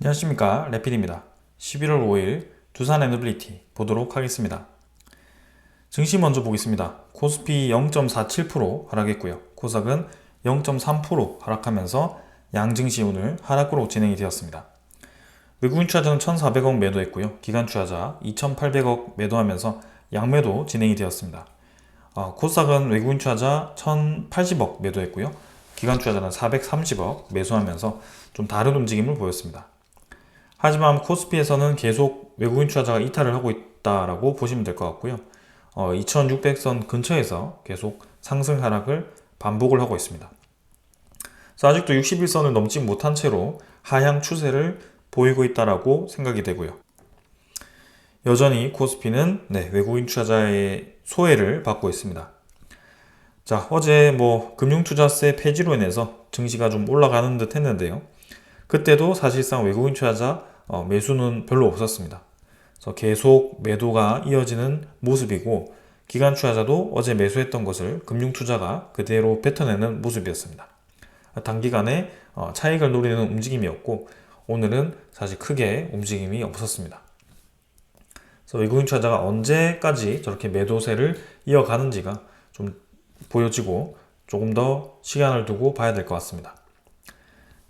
안녕하십니까 래필입니다. 11월 5일 두산 에너빌리티 보도록 하겠습니다. 증시 먼저 보겠습니다. 코스피 0.47% 하락했고요. 코삭은 0.3% 하락하면서 양증시 오늘 하락으로 진행이 되었습니다. 외국인 투자자는 1,400억 매도했고요. 기관 투자자 2,800억 매도하면서 양매도 진행이 되었습니다. 어, 코스닥은 외국인 투자자 1,080억 매도했고요. 기관 투자자는 430억 매수하면서 좀 다른 움직임을 보였습니다. 하지만 코스피에서는 계속 외국인 투자자가 이탈을 하고 있다라고 보시면 될 것 같고요. 어, 2600선 근처에서 계속 상승 하락을 반복을 하고 있습니다. 그래서 아직도 61선을 넘지 못한 채로 하향 추세를 보이고 있다라고 생각이 되고요. 여전히 코스피는 네, 외국인 투자자의 소외를 받고 있습니다. 자, 어제 뭐 금융투자세 폐지로 인해서 증시가 좀 올라가는 듯 했는데요. 그때도 사실상 외국인 투자자 어, 매수는 별로 없었습니다. 그래서 계속 매도가 이어지는 모습이고 기관 투자자도 어제 매수했던 것을 금융 투자가 그대로 뱉어내는 모습이었습니다. 단기간에 어, 차익을 노리는 움직임이었고 오늘은 사실 크게 움직임이 없었습니다. 그래서 외국인 투자자가 언제까지 저렇게 매도세를 이어가는지가 좀 보여지고 조금 더 시간을 두고 봐야 될 것 같습니다.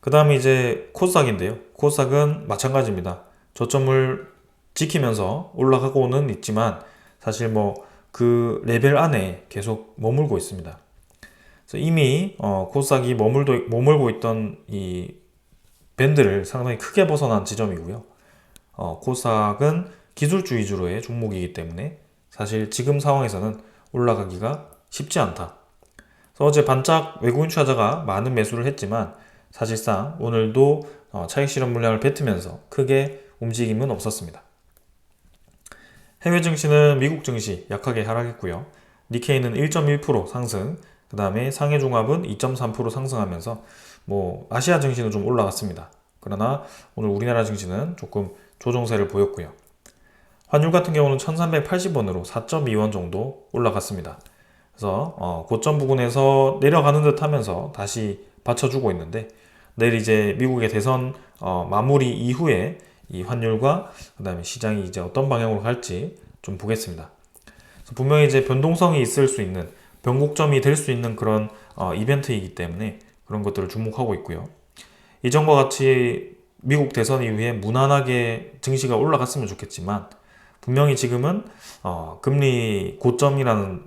그 다음에 이제 코스닥인데요. 코스닥은 마찬가지입니다. 저점을 지키면서 올라가고는 있지만 사실 뭐 그 레벨 안에 계속 머물고 있습니다. 그래서 이미 어, 코스닥이 머물도, 머물고 있던 이 밴드를 상당히 크게 벗어난 지점이고요. 어, 코스닥은 기술주 위주로의 종목이기 때문에 사실 지금 상황에서는 올라가기가 쉽지 않다. 그래서 어제 반짝 외국인 투자자가 많은 매수를 했지만 사실상 오늘도 어, 차익 실현 물량을 뱉으면서 크게 움직임은 없었습니다. 해외 증시는 미국 증시 약하게 하락했고요. 니케이는 1.1% 상승, 그 다음에 상해 종합은 2.3% 상승하면서 뭐 아시아 증시는 좀 올라갔습니다. 그러나 오늘 우리나라 증시는 조금 조정세를 보였고요. 환율 같은 경우는 1380원으로 4.2원 정도 올라갔습니다. 그래서 어, 고점 부근에서 내려가는 듯 하면서 다시 받쳐주고 있는데 내일 이제 미국의 대선 어, 마무리 이후에 이 환율과 그다음에 시장이 이제 어떤 방향으로 갈지 좀 보겠습니다. 분명히 이제 변동성이 있을 수 있는 변곡점이 될 수 있는 그런 어, 이벤트이기 때문에 그런 것들을 주목하고 있고요. 이전과 같이 미국 대선 이후에 무난하게 증시가 올라갔으면 좋겠지만 분명히 지금은 어, 금리 고점이라는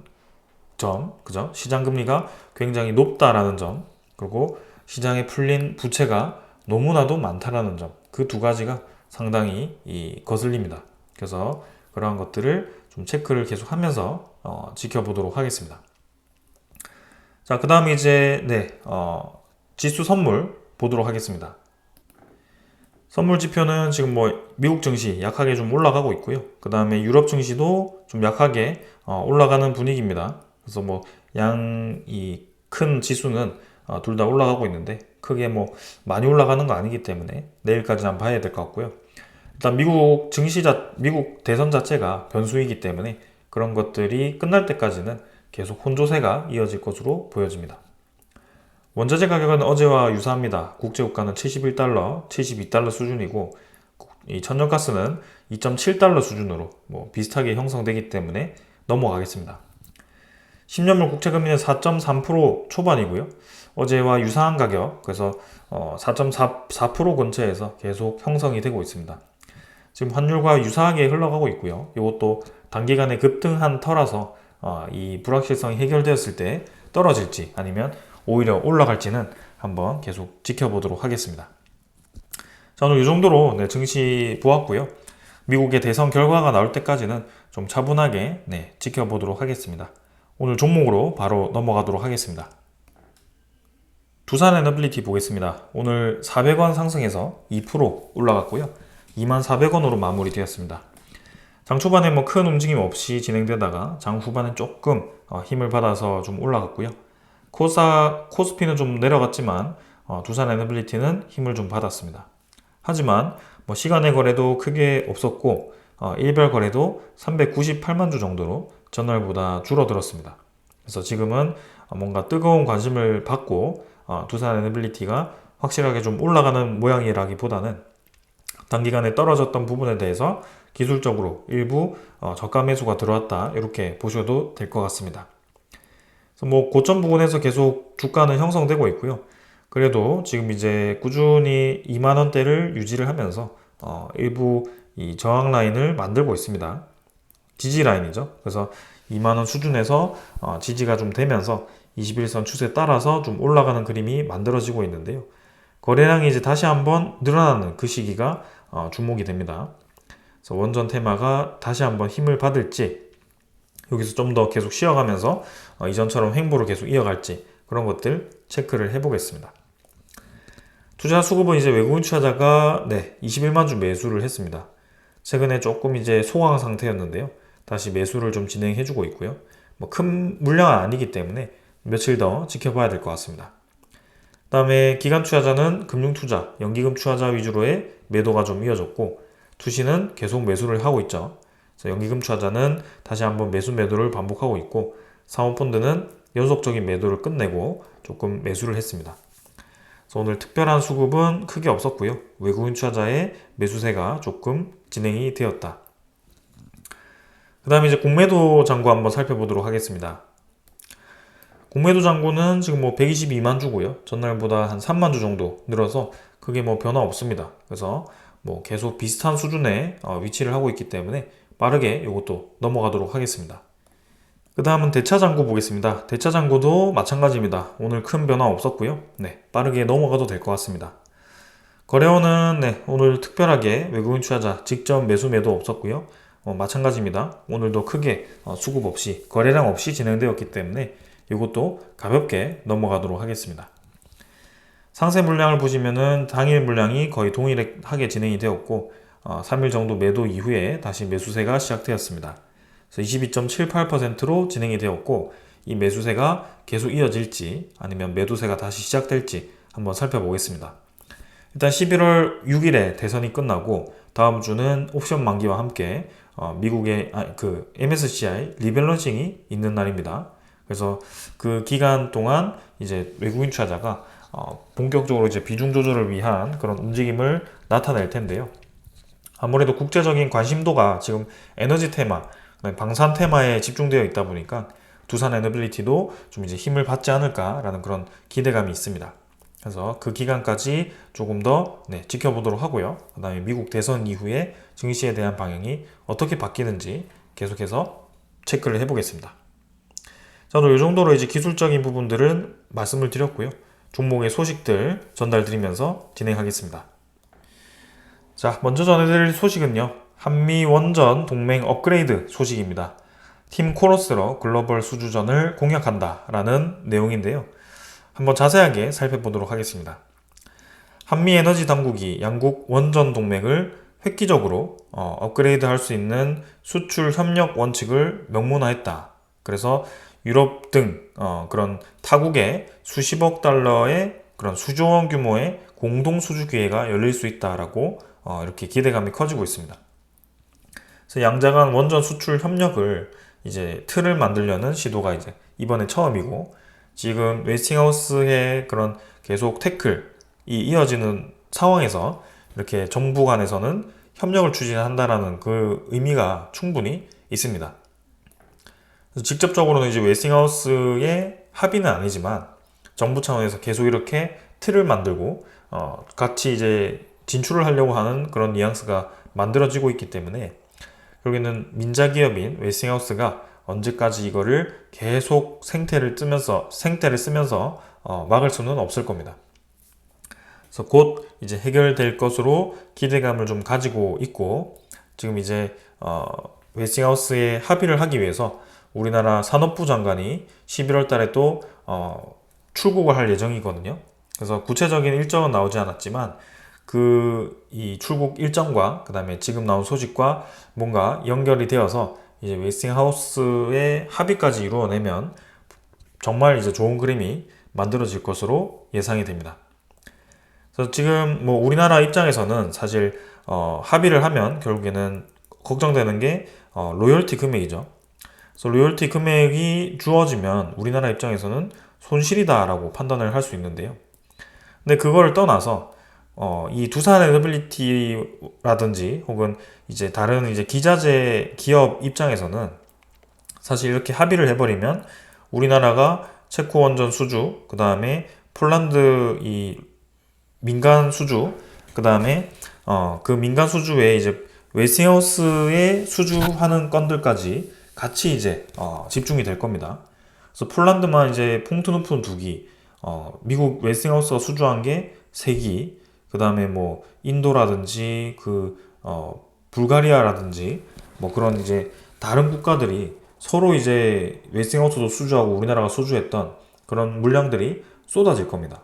점, 그죠? 시장 금리가 굉장히 높다라는 점, 그리고 시장에 풀린 부채가 너무나도 많다라는 점, 그 두 가지가 상당히 이 거슬립니다. 그래서 그러한 것들을 좀 체크를 계속 하면서 어, 지켜보도록 하겠습니다. 자, 그 다음에 이제, 네, 어, 지수 선물 보도록 하겠습니다. 선물 지표는 지금 뭐 미국 증시 약하게 좀 올라가고 있고요. 그 다음에 유럽 증시도 좀 약하게 어, 올라가는 분위기입니다. 그래서 뭐 양 이 큰 지수는 어, 둘 다 올라가고 있는데 크게 뭐 많이 올라가는 거 아니기 때문에 내일까지 한번 봐야 될 것 같고요. 일단 미국 증시 자 미국 대선 자체가 변수이기 때문에 그런 것들이 끝날 때까지는 계속 혼조세가 이어질 것으로 보여집니다. 원자재 가격은 어제와 유사합니다. 국제유가는 71달러, 72달러 수준이고 이 천연가스는 2.7달러 수준으로 뭐 비슷하게 형성되기 때문에 넘어가겠습니다. 10년물 국채금리는 4.3% 초반이고요. 어제와 유사한 가격, 그래서 4.4% 근처에서 계속 형성이 되고 있습니다. 지금 환율과 유사하게 흘러가고 있고요. 이것도 단기간에 급등한 터라서 어, 이 불확실성이 해결되었을 때 떨어질지 아니면 오히려 올라갈지는 한번 계속 지켜보도록 하겠습니다. 자, 오늘 이 정도로 네, 증시 보았고요. 미국의 대선 결과가 나올 때까지는 좀 차분하게 네, 지켜보도록 하겠습니다. 오늘 종목으로 바로 넘어가도록 하겠습니다. 두산 에너빌리티 보겠습니다. 오늘 400원 상승해서 2% 올라갔고요. 24,400원으로 마무리되었습니다. 장 초반에 뭐 큰 움직임 없이 진행되다가 장 후반에 조금 어, 힘을 받아서 좀 올라갔고요. 코사, 코스피는 좀 내려갔지만 어, 두산 에너빌리티는 힘을 좀 받았습니다. 하지만 뭐 시간의 거래도 크게 없었고 어, 일별 거래도 398만 주 정도로 전날보다 줄어들었습니다. 그래서 지금은 뭔가 뜨거운 관심을 받고 어, 두산 에너빌리티가 확실하게 좀 올라가는 모양이라기보다는 단기간에 떨어졌던 부분에 대해서 기술적으로 일부 어, 저가 매수가 들어왔다 이렇게 보셔도 될 것 같습니다. 그래서 뭐 고점 부분에서 계속 주가는 형성되고 있고요. 그래도 지금 이제 꾸준히 2만 원대를 유지를 하면서 어, 일부 이 저항 라인을 만들고 있습니다. 지지 라인이죠. 그래서 2만 원 수준에서 어, 지지가 좀 되면서 21선 추세 따라서 좀 올라가는 그림이 만들어지고 있는데요. 거래량이 이제 다시 한번 늘어나는 그 시기가 어, 주목이 됩니다. 그래서 원전 테마가 다시 한번 힘을 받을지 여기서 좀 더 계속 쉬어가면서 어, 이전처럼 횡보를 계속 이어갈지 그런 것들 체크를 해보겠습니다. 투자 수급은 이제 외국인 투자자가 네 21만 주 매수를 했습니다. 최근에 조금 이제 소강 상태였는데요. 다시 매수를 좀 진행해주고 있고요. 뭐 큰 물량은 아니기 때문에 며칠 더 지켜봐야 될 것 같습니다. 다음에 기간 투자자는 금융 투자, 연기금 투자자 위주로의 매도가 좀 이어졌고 투시는 계속 매수를 하고 있죠. 그래서 연기금 투자자는 다시 한번 매수 매도를 반복하고 있고 사모펀드는 연속적인 매도를 끝내고 조금 매수를 했습니다. 그래서 오늘 특별한 수급은 크게 없었고요. 외국인 투자자의 매수세가 조금 진행이 되었다. 그 다음에 이제 공매도 잔고 한번 살펴보도록 하겠습니다. 공매도 잔고는 지금 뭐 122만 주고요. 전날보다 한 3만 주 정도 늘어서 크게 뭐 변화 없습니다. 그래서 뭐 계속 비슷한 수준의 어, 위치를 하고 있기 때문에 빠르게 이것도 넘어가도록 하겠습니다. 그 다음은 대차 잔고 보겠습니다. 대차 잔고도 마찬가지입니다. 오늘 큰 변화 없었고요. 네, 빠르게 넘어가도 될 것 같습니다. 거래원은 네, 오늘 특별하게 외국인 투자자 직접 매수 매도 없었고요. 어, 마찬가지입니다. 오늘도 크게 어, 수급 없이 거래량 없이 진행되었기 때문에 이것도 가볍게 넘어가도록 하겠습니다. 상세 물량을 보시면은 당일 물량이 거의 동일하게 진행이 되었고 어, 3일 정도 매도 이후에 다시 매수세가 시작되었습니다. 그래서 22.78%로 진행이 되었고 이 매수세가 계속 이어질지 아니면 매도세가 다시 시작될지 한번 살펴보겠습니다. 일단 11월 6일에 대선이 끝나고 다음 주는 옵션 만기와 함께 어, 미국의 아, 그 MSCI 리밸런싱이 있는 날입니다. 그래서 그 기간 동안 이제 외국인 투자자가 어, 본격적으로 이제 비중 조절을 위한 그런 움직임을 나타낼 텐데요. 아무래도 국제적인 관심도가 지금 에너지 테마, 방산 테마에 집중되어 있다 보니까 두산 에너빌리티도 좀 이제 힘을 받지 않을까라는 그런 기대감이 있습니다. 그래서 그 기간까지 조금 더 네, 지켜보도록 하고요. 그 다음에 미국 대선 이후에 증시에 대한 방향이 어떻게 바뀌는지 계속해서 체크를 해보겠습니다. 자, 오늘 이 정도로 이제 기술적인 부분들은 말씀을 드렸고요. 종목의 소식들 전달드리면서 진행하겠습니다. 자, 먼저 전해드릴 소식은요. 한미 원전 동맹 업그레이드 소식입니다. 팀 코러스로 글로벌 수주전을 공략한다 라는 내용인데요. 한번 자세하게 살펴보도록 하겠습니다. 한미 에너지 당국이 양국 원전 동맹을 획기적으로 어, 업그레이드 할 수 있는 수출 협력 원칙을 명문화했다. 그래서 유럽 등 어, 그런 타국에 수십억 달러의 그런 수조원 규모의 공동 수주 기회가 열릴 수 있다라고 어, 이렇게 기대감이 커지고 있습니다. 그래서 양자간 원전 수출 협력을 이제 틀을 만들려는 시도가 이제 이번에 처음이고 지금 웨스팅하우스의 그런 계속 태클이 이어지는 상황에서 이렇게 정부 간에서는 협력을 추진한다라는 그 의미가 충분히 있습니다. 직접적으로는 이제 웨스팅하우스의 합의는 아니지만 정부 차원에서 계속 이렇게 틀을 만들고 어, 같이 이제 진출을 하려고 하는 그런 뉘앙스가 만들어지고 있기 때문에 결국에는 민자 기업인 웨스팅하우스가 언제까지 이거를 계속 생태를 뜨면서 생태를 쓰면서 어, 막을 수는 없을 겁니다. 그래서 곧 이제 해결될 것으로 기대감을 좀 가지고 있고 지금 이제 어, 웨스팅하우스에 합의를 하기 위해서 우리나라 산업부 장관이 11월 달에 또 어, 출국을 할 예정이거든요. 그래서 구체적인 일정은 나오지 않았지만 그 이 출국 일정과 그다음에 지금 나온 소식과 뭔가 연결이 되어서 이제 웨스팅하우스의 합의까지 이루어내면 정말 이제 좋은 그림이 만들어질 것으로 예상이 됩니다. 그래서 지금 뭐 우리나라 입장에서는 사실 어, 합의를 하면 결국에는 걱정되는 게 어, 로열티 금액이죠. 그래서 로열티 금액이 주어지면 우리나라 입장에서는 손실이다라고 판단을 할 수 있는데요. 근데 그거를 떠나서 어, 이 두산 에너빌리티라든지 혹은 이제 다른 이제 기자재 기업 입장에서는 사실 이렇게 합의를 해버리면 우리나라가 체코 원전 수주, 그 다음에 폴란드 이 민간 수주, 그 다음에 어, 그 민간 수주에 이제 웨스팅하우스에 수주하는 건들까지 같이 이제 어, 집중이 될 겁니다. 그래서 폴란드만 이제 퐁트 높은 두 기, 어, 미국 웨스팅하우스가 수주한 게 세 기, 그 다음에 뭐 인도라든지 그 어, 불가리아라든지 뭐 그런 이제 다른 국가들이 서로 이제 웨스팅하우스도 수주하고 우리나라가 수주했던 그런 물량들이 쏟아질 겁니다.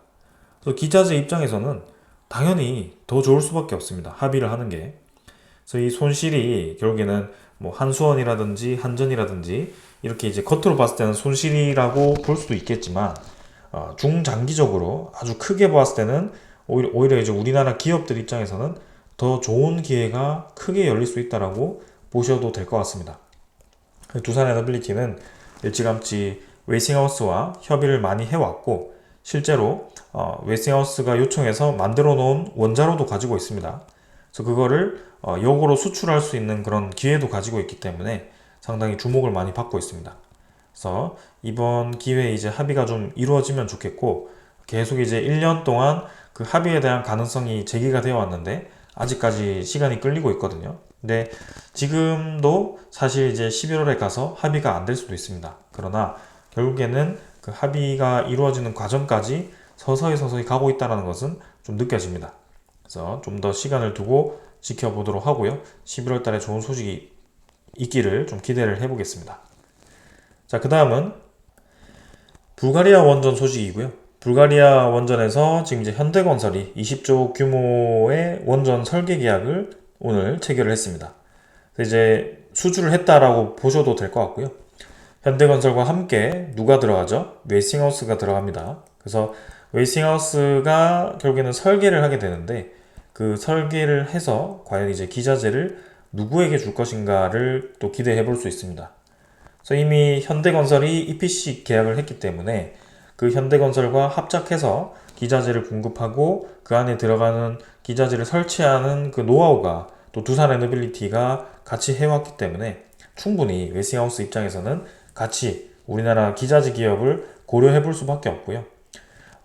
그래서 기자재 입장에서는 당연히 더 좋을 수밖에 없습니다. 합의를 하는 게. 그래서 이 손실이 결국에는 뭐 한수원이라든지 한전이라든지 이렇게 이제 겉으로 봤을 때는 손실이라고 볼 수도 있겠지만 어, 중장기적으로 아주 크게 봤을 때는 오히려, 오히려 이제 우리나라 기업들 입장에서는 더 좋은 기회가 크게 열릴 수 있다라고 보셔도 될 것 같습니다. 두산 에너빌리티는 일찌감치 웨이싱하우스와 협의를 많이 해왔고 실제로 어, 웨이싱하우스가 요청해서 만들어 놓은 원자로도 가지고 있습니다. 그래서 그거를 어, 역으로 수출할 수 있는 그런 기회도 가지고 있기 때문에 상당히 주목을 많이 받고 있습니다. 그래서 이번 기회에 이제 합의가 좀 이루어지면 좋겠고 계속 이제 1년 동안 그 합의에 대한 가능성이 제기가 되어 왔는데 아직까지 시간이 끌리고 있거든요. 근데 지금도 사실 이제 11월에 가서 합의가 안 될 수도 있습니다. 그러나 결국에는 그 합의가 이루어지는 과정까지 서서히 서서히 가고 있다는 것은 좀 느껴집니다. 그래서 좀 더 시간을 두고 지켜보도록 하고요. 11월 달에 좋은 소식이 있기를 좀 기대를 해보겠습니다. 자, 그 다음은 불가리아 원전 소식이고요. 불가리아 원전에서 지금 이제 현대건설이 20조 규모의 원전 설계 계약을 오늘 체결을 했습니다. 이제 수주를 했다라고 보셔도 될 것 같고요. 현대건설과 함께 누가 들어가죠? 웨이싱하우스가 들어갑니다. 그래서 웨이싱하우스가 결국에는 설계를 하게 되는데 그 설계를 해서 과연 이제 기자재를 누구에게 줄 것인가를 또 기대해 볼 수 있습니다. 그래서 이미 현대건설이 EPC 계약을 했기 때문에 그 현대건설과 합작해서 기자재를 공급하고 그 안에 들어가는 기자재를 설치하는 그 노하우가 또 두산 에너빌리티가 같이 해왔기 때문에 충분히 웨스팅하우스 입장에서는 같이 우리나라 기자재 기업을 고려해 볼 수밖에 없고요.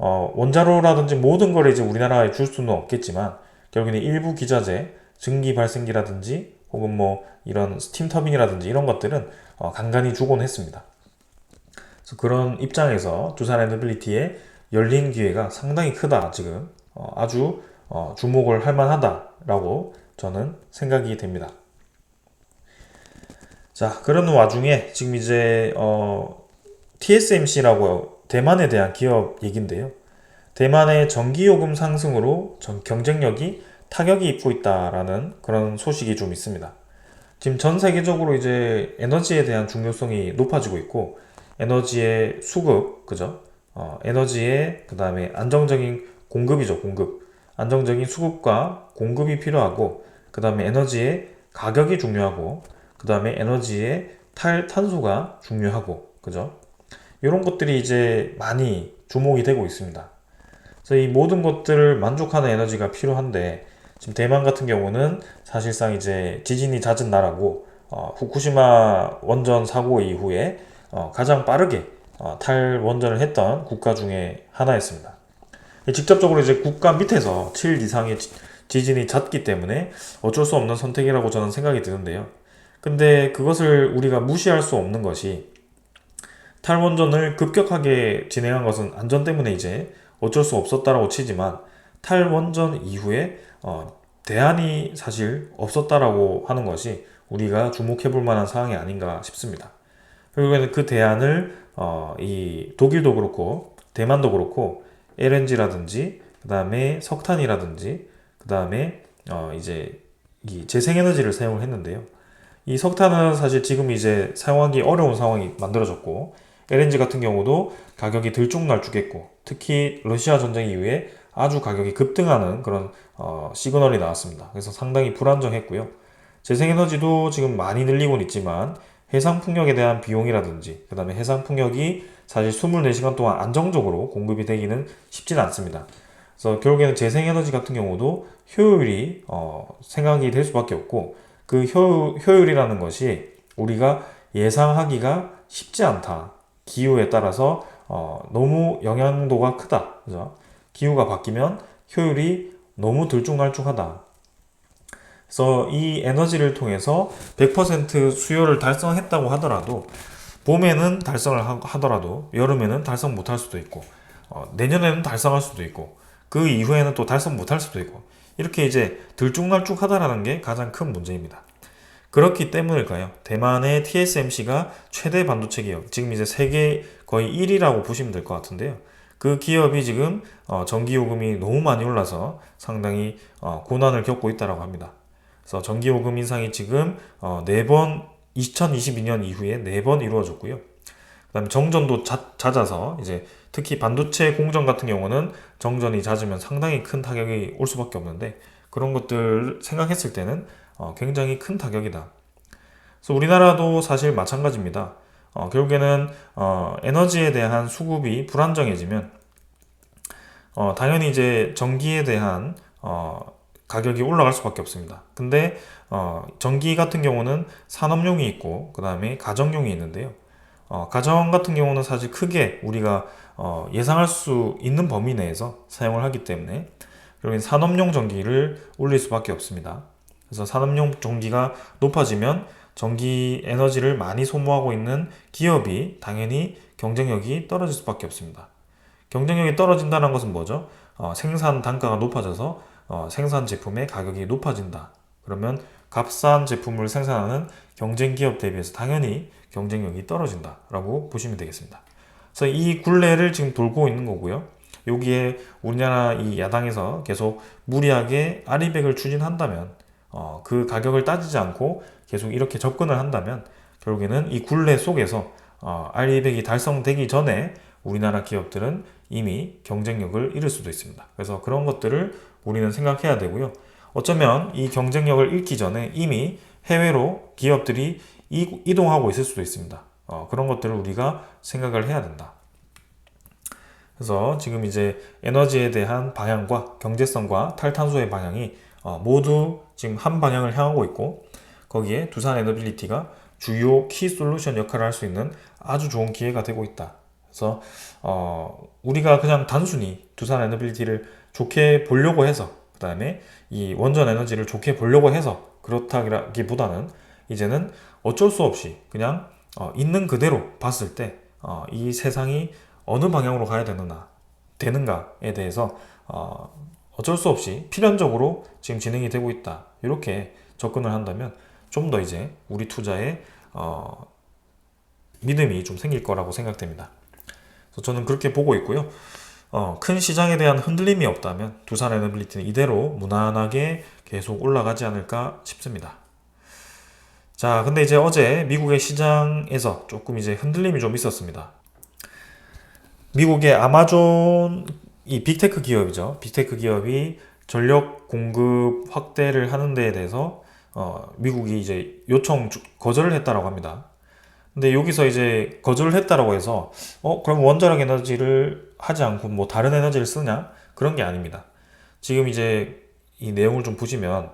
어, 원자로라든지 모든 걸 이제 우리나라에 줄 수는 없겠지만 결국에는 일부 기자재, 증기 발생기라든지 혹은 뭐 이런 스팀 터빈이라든지 이런 것들은 어, 간간히 주곤 했습니다. 그래서 그런 입장에서 두산 에너빌리티의 열린 기회가 상당히 크다 지금 어, 아주 어, 주목을 할 만하다라고 저는 생각이 됩니다. 자 그런 와중에 지금 이제 어, TSMC라고 대만에 대한 기업 얘긴데요. 대만의 전기요금 상승으로 전 경쟁력이 타격이 입고 있다라는 그런 소식이 좀 있습니다. 지금 전 세계적으로 이제 에너지에 대한 중요성이 높아지고 있고 에너지의 수급, 그죠? 어, 에너지의 그 다음에 안정적인 공급이죠, 공급. 안정적인 수급과 공급이 필요하고 그 다음에 에너지의 가격이 중요하고 그 다음에 에너지의 탈 탄소가 중요하고 그죠? 이런 것들이 이제 많이 주목이 되고 있습니다. 그래서 이 모든 것들을 만족하는 에너지가 필요한데 지금 대만 같은 경우는 사실상 이제 지진이 잦은 나라고 어, 후쿠시마 원전 사고 이후에 어, 가장 빠르게 어, 탈원전을 했던 국가 중에 하나였습니다. 직접적으로 이제 국가 밑에서 7 이상의 지진이 잦기 때문에 어쩔 수 없는 선택이라고 저는 생각이 드는데요. 근데 그것을 우리가 무시할 수 없는 것이 탈원전을 급격하게 진행한 것은 안전 때문에 이제 어쩔 수 없었다라고 치지만 탈원전 이후에 어, 대안이 사실 없었다라고 하는 것이 우리가 주목해 볼 만한 상황이 아닌가 싶습니다. 결국에는 그 대안을 어, 이 독일도 그렇고 대만도 그렇고 LNG라든지 그 다음에 석탄이라든지 그 다음에 어, 이제 이 재생에너지를 사용을 했는데요. 이 석탄은 사실 지금 이제 사용하기 어려운 상황이 만들어졌고 LNG 같은 경우도 가격이 들쭉날쭉했고 특히 러시아 전쟁 이후에 아주 가격이 급등하는 그런 어, 시그널이 나왔습니다. 그래서 상당히 불안정했고요. 재생에너지도 지금 많이 늘리고는 있지만 해상 풍력에 대한 비용이라든지 그 다음에 해상 풍력이 사실 24시간 동안 안정적으로 공급이 되기는 쉽지는 않습니다. 그래서 결국에는 재생에너지 같은 경우도 효율이 어, 생각이 될 수밖에 없고 그 효, 효율이라는 것이 우리가 예상하기가 쉽지 않다. 기후에 따라서 어, 너무 영향도가 크다. 그죠? 기후가 바뀌면 효율이 너무 들쭉날쭉하다. 그래서 이 에너지를 통해서 100% 수요를 달성했다고 하더라도 봄에는 달성을 하- 하더라도 여름에는 달성 못할 수도 있고 어, 내년에는 달성할 수도 있고 그 이후에는 또 달성 못할 수도 있고 이렇게 이제 들쭉날쭉하다라는 게 가장 큰 문제입니다. 그렇기 때문일까요? 대만의 TSMC가 최대 반도체 기업, 지금 이제 세계 거의 1위라고 보시면 될 것 같은데요. 그 기업이 지금 어, 전기 요금이 너무 많이 올라서 상당히 어, 고난을 겪고 있다라고 합니다. 그래서 전기 요금 인상이 지금 어, 4번 2022년 이후에 4번 이루어졌고요. 그다음에 정전도 잦, 잦아서 이제 특히 반도체 공정 같은 경우는 정전이 잦으면 상당히 큰 타격이 올 수밖에 없는데 그런 것들 생각했을 때는 어, 굉장히 큰 타격이다. 그래서 우리나라도 사실 마찬가지입니다. 어, 결국에는 어, 에너지에 대한 수급이 불안정해지면 어, 당연히 이제 전기에 대한 어, 가격이 올라갈 수밖에 없습니다. 근데 어, 전기 같은 경우는 산업용이 있고 그 다음에 가정용이 있는데요. 어, 가정 같은 경우는 사실 크게 우리가 어, 예상할 수 있는 범위 내에서 사용을 하기 때문에 결국엔 산업용 전기를 올릴 수밖에 없습니다. 그래서 산업용 전기가 높아지면 전기 에너지를 많이 소모하고 있는 기업이 당연히 경쟁력이 떨어질 수밖에 없습니다. 경쟁력이 떨어진다는 것은 뭐죠? 어, 생산 단가가 높아져서 어, 생산 제품의 가격이 높아진다. 그러면 값싼 제품을 생산하는 경쟁 기업 대비해서 당연히 경쟁력이 떨어진다라고 보시면 되겠습니다. 그래서 이 굴레를 지금 돌고 있는 거고요. 여기에 우리나라 이 야당에서 계속 무리하게 아리백을 추진한다면 어, 그 가격을 따지지 않고 계속 이렇게 접근을 한다면 결국에는 이 굴레 속에서 어, 아리백이 달성되기 전에 우리나라 기업들은 이미 경쟁력을 잃을 수도 있습니다. 그래서 그런 것들을 우리는 생각해야 되고요. 어쩌면 이 경쟁력을 잃기 전에 이미 해외로 기업들이 이- 이동하고 있을 수도 있습니다. 어, 그런 것들을 우리가 생각을 해야 된다. 그래서 지금 이제 에너지에 대한 방향과 경제성과 탈탄소의 방향이 어, 모두 지금 한 방향을 향하고 있고 거기에 두산 에너빌리티가 주요 키 솔루션 역할을 할 수 있는 아주 좋은 기회가 되고 있다. 그래서 어, 우리가 그냥 단순히 두산 에너빌리티를 좋게 보려고 해서 그 다음에 이 원전 에너지를 좋게 보려고 해서 그렇다기보다는 이제는 어쩔 수 없이 그냥 어, 있는 그대로 봤을 때 어, 이 세상이 어느 방향으로 가야 되느냐 되는가에 대해서 어, 어쩔 수 없이 필연적으로 지금 진행이 되고 있다 이렇게 접근을 한다면 좀 더 이제 우리 투자에 어, 믿음이 좀 생길 거라고 생각됩니다. 그래서 저는 그렇게 보고 있고요. 어, 큰 시장에 대한 흔들림이 없다면 두산 에너빌리티는 이대로 무난하게 계속 올라가지 않을까 싶습니다. 자, 근데 이제 어제 미국의 시장에서 조금 이제 흔들림이 좀 있었습니다. 미국의 아마존 이 빅테크 기업이죠. 빅테크 기업이 전력 공급 확대를 하는 데에 대해서 어, 미국이 이제 요청 주- 거절을 했다라고 합니다. 근데 여기서 이제 거절을 했다라고 해서 어 그럼 원자력 에너지를 하지 않고 뭐 다른 에너지를 쓰냐 그런 게 아닙니다. 지금 이제 이 내용을 좀 보시면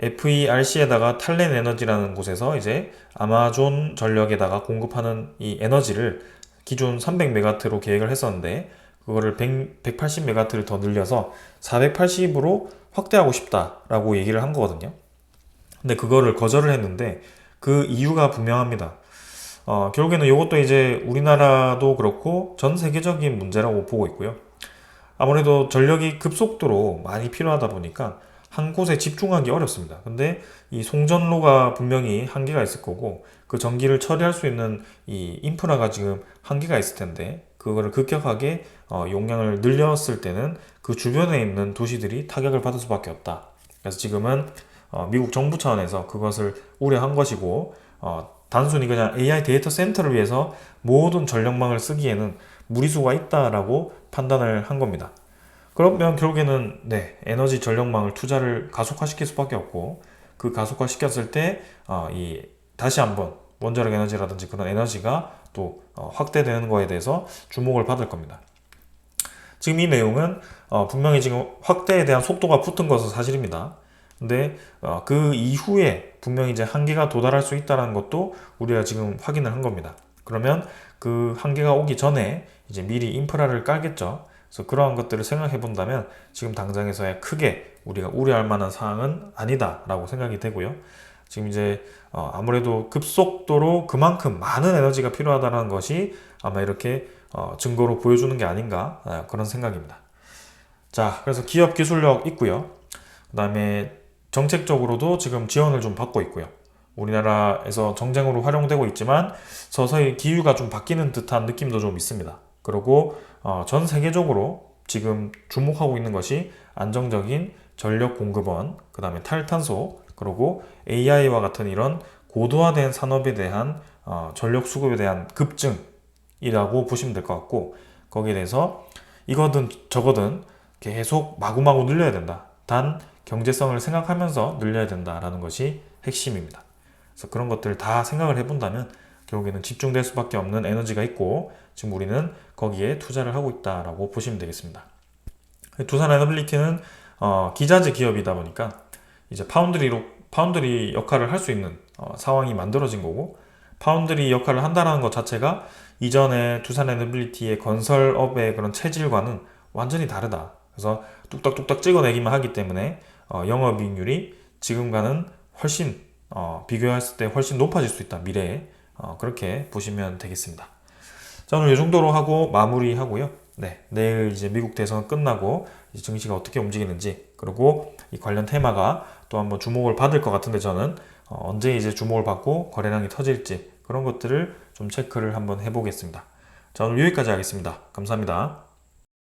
FERC에다가 탈렌 에너지라는 곳에서 이제 아마존 전력에다가 공급하는 이 에너지를 기존 300메가트로 계획을 했었는데 그거를 100, 180메가트를 더 늘려서 480으로 확대하고 싶다라고 얘기를 한 거거든요. 근데 그거를 거절을 했는데 그 이유가 분명합니다. 어, 결국에는 이것도 이제 우리나라도 그렇고 전 세계적인 문제라고 보고 있고요. 아무래도 전력이 급속도로 많이 필요하다 보니까 한 곳에 집중하기 어렵습니다. 근데 이 송전로가 분명히 한계가 있을 거고 그 전기를 처리할 수 있는 이 인프라가 지금 한계가 있을 텐데 그거를 급격하게 어, 용량을 늘렸을 때는 그 주변에 있는 도시들이 타격을 받을 수밖에 없다. 그래서 지금은 어, 미국 정부 차원에서 그것을 우려한 것이고 어, 단순히 그냥 AI 데이터 센터를 위해서 모든 전력망을 쓰기에는 무리수가 있다라고 판단을 한 겁니다. 그러면 결국에는 네 에너지 전력망을 투자를 가속화시킬 수밖에 없고 그 가속화시켰을 때 어, 이 다시 한번 원자력 에너지라든지 그런 에너지가 또 어, 확대되는 거에 대해서 주목을 받을 겁니다. 지금 이 내용은 어, 분명히 지금 확대에 대한 속도가 붙은 것은 사실입니다. 근데 어, 그 이후에 분명히 이제 한계가 도달할 수 있다는 것도 우리가 지금 확인을 한 겁니다. 그러면 그 한계가 오기 전에 이제 미리 인프라를 깔겠죠. 그래서 그러한 것들을 생각해 본다면 지금 당장에서야 크게 우리가 우려할 만한 사항은 아니다라고 생각이 되고요. 지금 이제 어, 아무래도 급속도로 그만큼 많은 에너지가 필요하다는 것이 아마 이렇게 어, 증거로 보여주는 게 아닌가 아, 그런 생각입니다. 자, 그래서 기업 기술력 있고요. 그 다음에 정책적으로도 지금 지원을 좀 받고 있고요. 우리나라에서 정쟁으로 활용되고 있지만 서서히 기후가 좀 바뀌는 듯한 느낌도 좀 있습니다. 그리고 어, 전 세계적으로 지금 주목하고 있는 것이 안정적인 전력 공급원, 그 다음에 탈탄소, 그리고 AI와 같은 이런 고도화된 산업에 대한 어, 전력 수급에 대한 급증이라고 보시면 될 것 같고 거기에 대해서 이거든 저거든 계속 마구마구 늘려야 된다. 단 경제성을 생각하면서 늘려야 된다라는 것이 핵심입니다. 그래서 그런 것들을 다 생각을 해본다면 결국에는 집중될 수밖에 없는 에너지가 있고 지금 우리는 거기에 투자를 하고 있다라고 보시면 되겠습니다. 두산 에너빌리티는 어, 기자재 기업이다 보니까 이제 파운드리로 파운드리 역할을 할 수 있는 어, 상황이 만들어진 거고 파운드리 역할을 한다는 것 자체가 이전에 두산 에너빌리티의 건설업의 그런 체질과는 완전히 다르다. 그래서 뚝딱뚝딱 찍어내기만 하기 때문에 어, 영업이익률이 지금과는 훨씬 어, 비교했을 때 훨씬 높아질 수 있다 미래에 어, 그렇게 보시면 되겠습니다. 자 오늘 이 정도로 하고 마무리하고요. 네 내일 이제 미국 대선 끝나고 증시가 어떻게 움직이는지 그리고 이 관련 테마가 또 한번 주목을 받을 것 같은데 저는 어, 언제 이제 주목을 받고 거래량이 터질지 그런 것들을 좀 체크를 한번 해보겠습니다. 자 오늘 여기까지 하겠습니다. 감사합니다.